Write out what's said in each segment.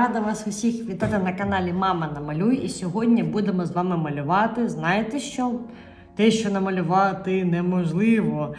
рада вас усіх вітати на каналі Мама Намалюй. І сьогодні будемо з вами малювати. Знаєте що? Те, що намалювати неможливо.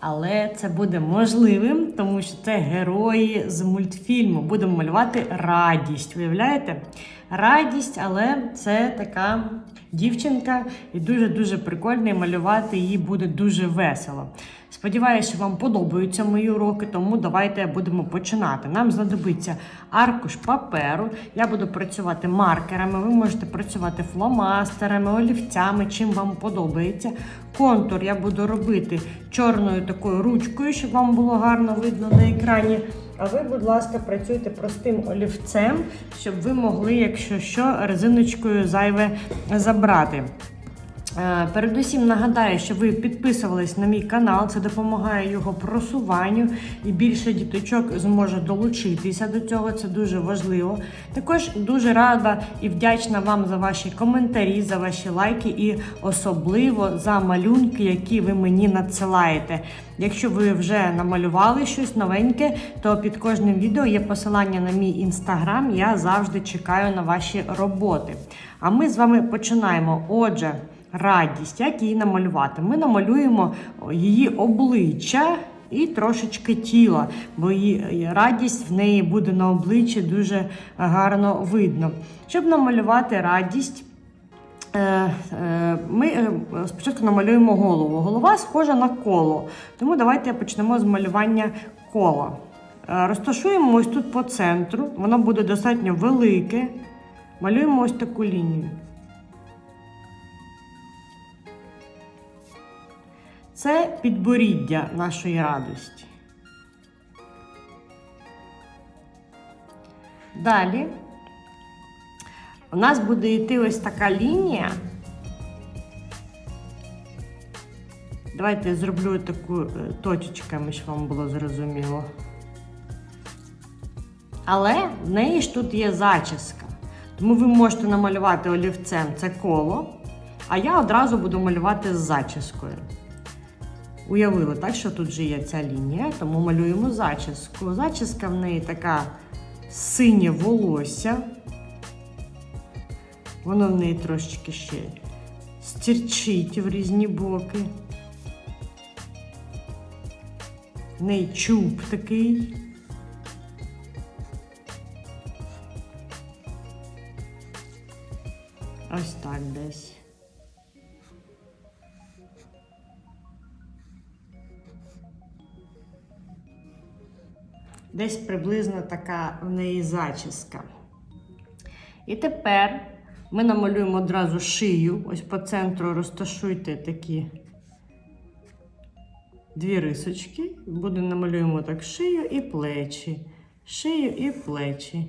Але це буде можливим, тому що це герої з мультфільму. Будемо малювати радість. Уявляєте? Радість, але це така дівчинка, і дуже-дуже прикольно і малювати її буде дуже весело. Сподіваюся, вам подобаються мої уроки, тому давайте будемо починати. Нам знадобиться аркуш паперу. Я буду працювати маркерами. Ви можете працювати фломастерами, олівцями, чим вам подобається. Контур я буду робити чорною такою ручкою, щоб вам було гарно видно на екрані. А ви, будь ласка, працюйте простим олівцем, щоб ви могли, якщо що, резиночкою зайве забрати. Е, Передусім нагадаю, що ви підписувались на мій канал, це допомагає його просуванню і більше діточок зможе долучитися до цього. Це дуже важливо. Також дуже рада і вдячна вам за ваші коментарі, за ваші лайки і особливо за малюнки, які ви мені надсилаєте. Якщо ви вже намалювали щось новеньке, то під кожним відео є посилання на мій інстаграм. Я завжди чекаю на ваші роботи. А ми з вами починаємо. Отже радість, як її намалювати. Ми намалюємо її обличчя і трошечки тіла, бо її радість в неї буде на обличчі дуже гарно видно. Щоб намалювати радість. е, е, Ми е, спочатку намалюємо голову. Голова схожа на коло, тому давайте почнемо з малювання кола. Розташуємо ось тут по центру, воно буде достатньо велике. Малюємо ось таку лінію. Це підборіддя нашої радості. Далі у нас буде йти ось така лінія. Давайте я зроблю таку е, точечками, щоб вам було зрозуміло. Але в неї ж тут є зачіска. Тому ви можете намалювати олівцем це коло, а я одразу буду малювати з зачіскою. Уявили, так, що тут же є ця лінія, тому малюємо зачіску. Зачіска в неї така синє волосся. Воно в неї трошечки ще стірчить в різні боки. В неї чуб такий. Ось так десь. Десь приблизно така в неї зачіска. І тепер ми намалюємо одразу шию. Ось по центру розташуйте такі дві рисочки. Будемо намалюємо так шию і плечі. Шию і плечі.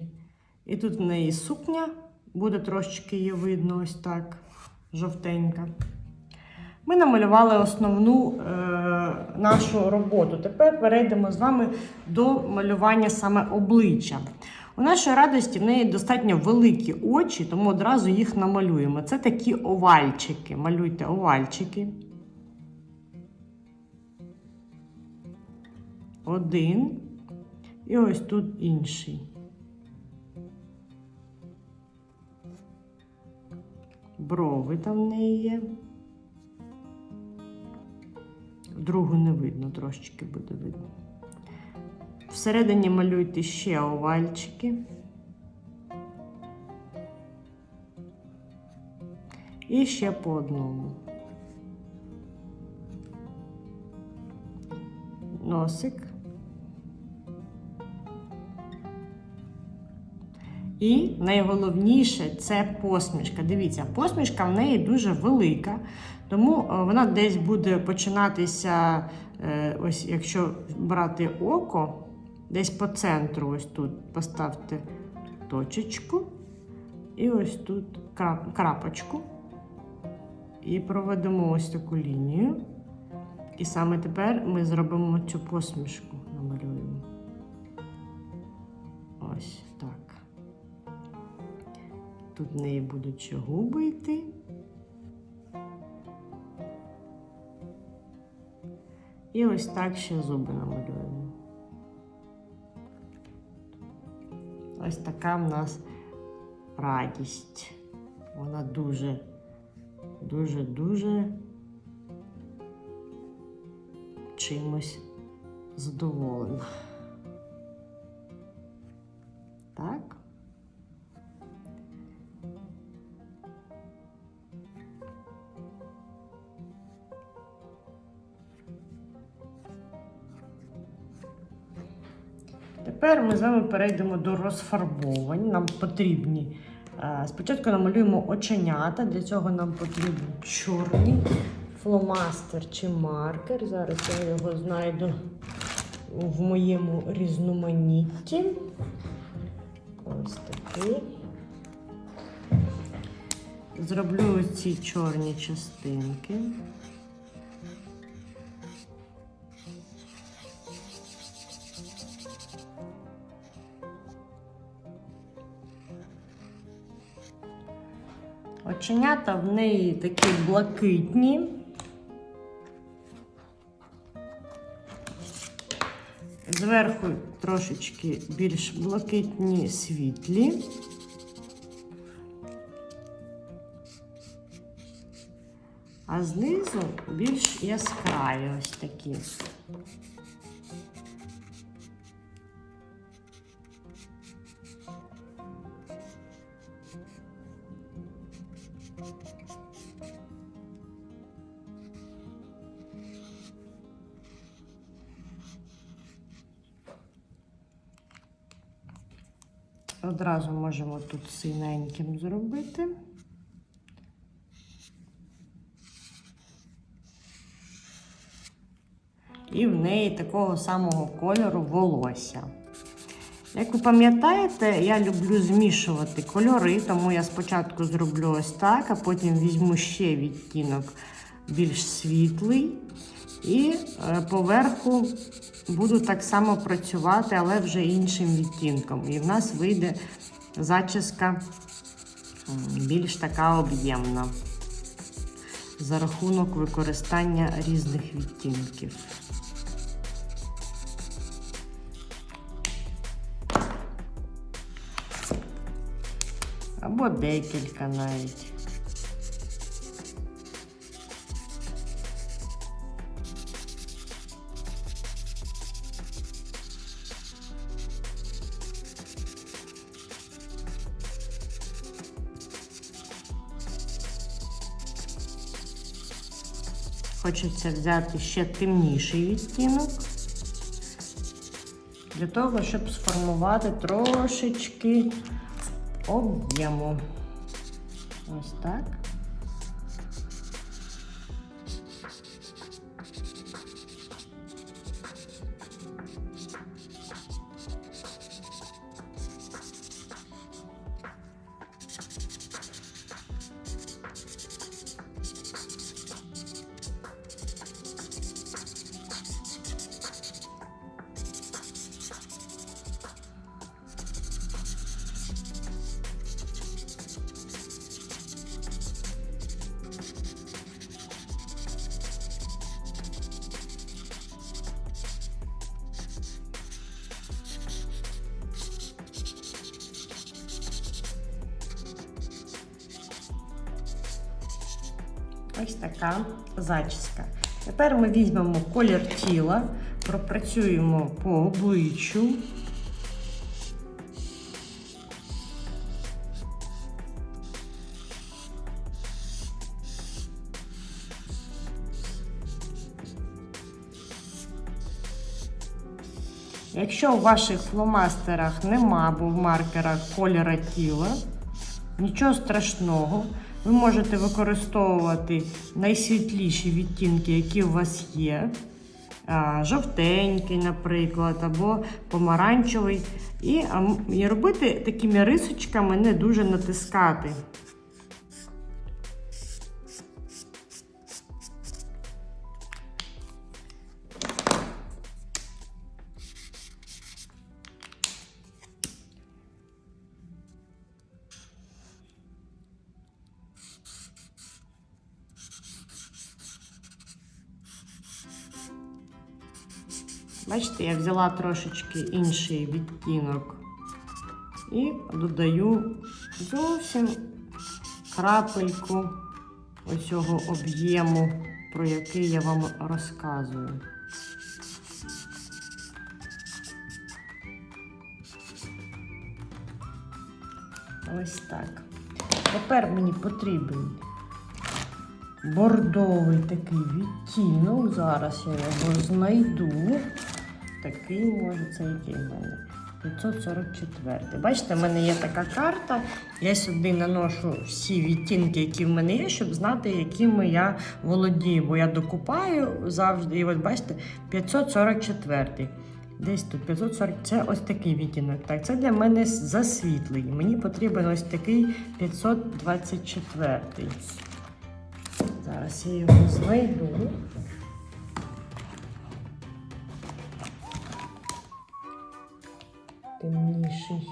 І тут в неї сукня, буде трошечки її видно, ось так, жовтенька. Ми намалювали основну е, нашу роботу. Тепер перейдемо з вами до малювання саме обличчя. У нашої радості в неї достатньо великі очі, тому одразу їх намалюємо. Це такі овальчики. Малюйте овальчики. Один. І ось тут інший. Брови там в неї є. Другу не видно, трошечки буде видно. Всередині малюйте ще овальчики. І ще по одному. Носик. І найголовніше це посмішка. Дивіться, посмішка в неї дуже велика, тому е, вона десь буде починатися, е, ось якщо брати око, десь по центру, ось тут поставте точечку, і ось тут крапочку. І проведемо ось таку лінію. І саме тепер ми зробимо цю посмішку, Тут в неї будуть ще губи йти. І ось так ще зуби намалюємо. ось така в нас радість. Вона дуже, дуже, дуже чимось задоволена. Тепер ми з вами перейдемо до розфарбовань. Нам потрібні. е, Спочатку намалюємо оченята. Для цього нам потрібен чорний фломастер чи маркер. Зараз я його знайду в моєму різноманітті. Ось такий. Зроблю ці чорні частинки. Оченята в неї такі блакитні. Зверху трошечки більш блакитні світлі. А знизу більш яскраві ось такі. Одразу можемо тут синеньким зробити. І в неї такого самого кольору волосся. Як ви пам'ятаєте, я люблю змішувати кольори, тому я спочатку зроблю ось так, а потім візьму ще відтінок більш світлий. І е, поверху буду так само працювати, але вже іншим відтінком. І в нас вийде зачіска більш така об'ємна за рахунок використання різних відтінків. Або декілька навіть. Хочеться взяти ще темніший відтінок. Для того, щоб сформувати трошечки об'єму. Ось так. Ось така зачіска. Тепер ми візьмемо колір тіла, пропрацюємо по обличчю. Якщо у ваших фломастерах нема або в маркерах кольора тіла, нічого страшного. Ви можете використовувати найсвітліші відтінки, які у вас є. Жовтенький, наприклад, або помаранчевий. І, робити такими рисочками, не дуже натискати. Бачите, я взяла трошечки інший відтінок І додаю зовсім крапельку оцього об'єму, про який я вам розказую. Ось так. Тепер мені потрібен бордовий такий відтінок. Зараз я його знайду. Такий, може, це який в мене. 544. Бачите, в мене є така карта. Я сюди наношу всі відтінки, які в мене є, щоб знати, якими я володію. Бо я докупаю завжди. І от бачите, 544. Десь тут 540. Це ось такий відтінок. Так, це для мене засвітлий. Мені потрібен ось такий 524. Зараз я його знайду. Темніший.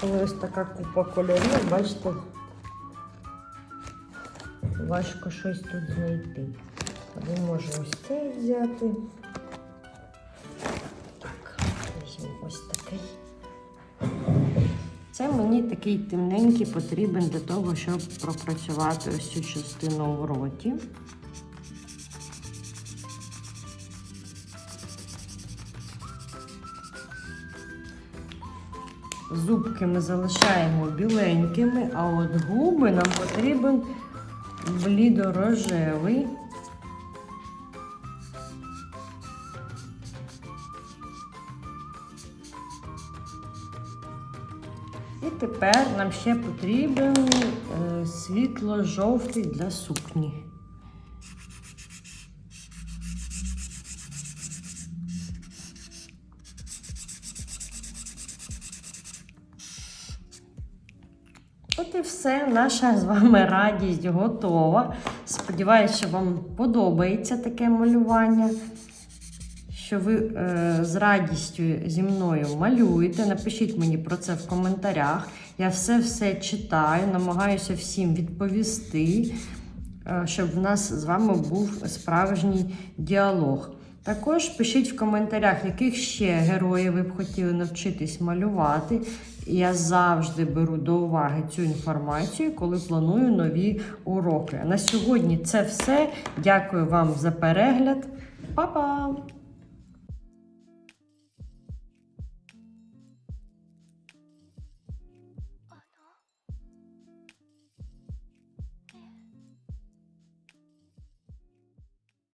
Коли ось така купа кольорів, бачите, важко щось тут знайти. Або можу ось цей взяти. Це мені такий темненький потрібен для того, щоб пропрацювати ось цю частину в роті. Зубки ми залишаємо біленькими, а от губи нам потрібен блідорожевий. І тепер нам ще потрібен е, світло-жовтий для сукні. От і все, наша з вами радість готова. Сподіваюся, що вам подобається таке малювання. Що ви е, з радістю зі мною малюєте. Напишіть мені про це в коментарях. Я все-все читаю, намагаюся всім відповісти, е, щоб в нас з вами був справжній діалог. Також пишіть в коментарях, яких ще героїв ви б хотіли навчитись малювати. Я завжди беру до уваги цю інформацію, коли планую нові уроки. На сьогодні це все. Дякую вам за перегляд. Па-па!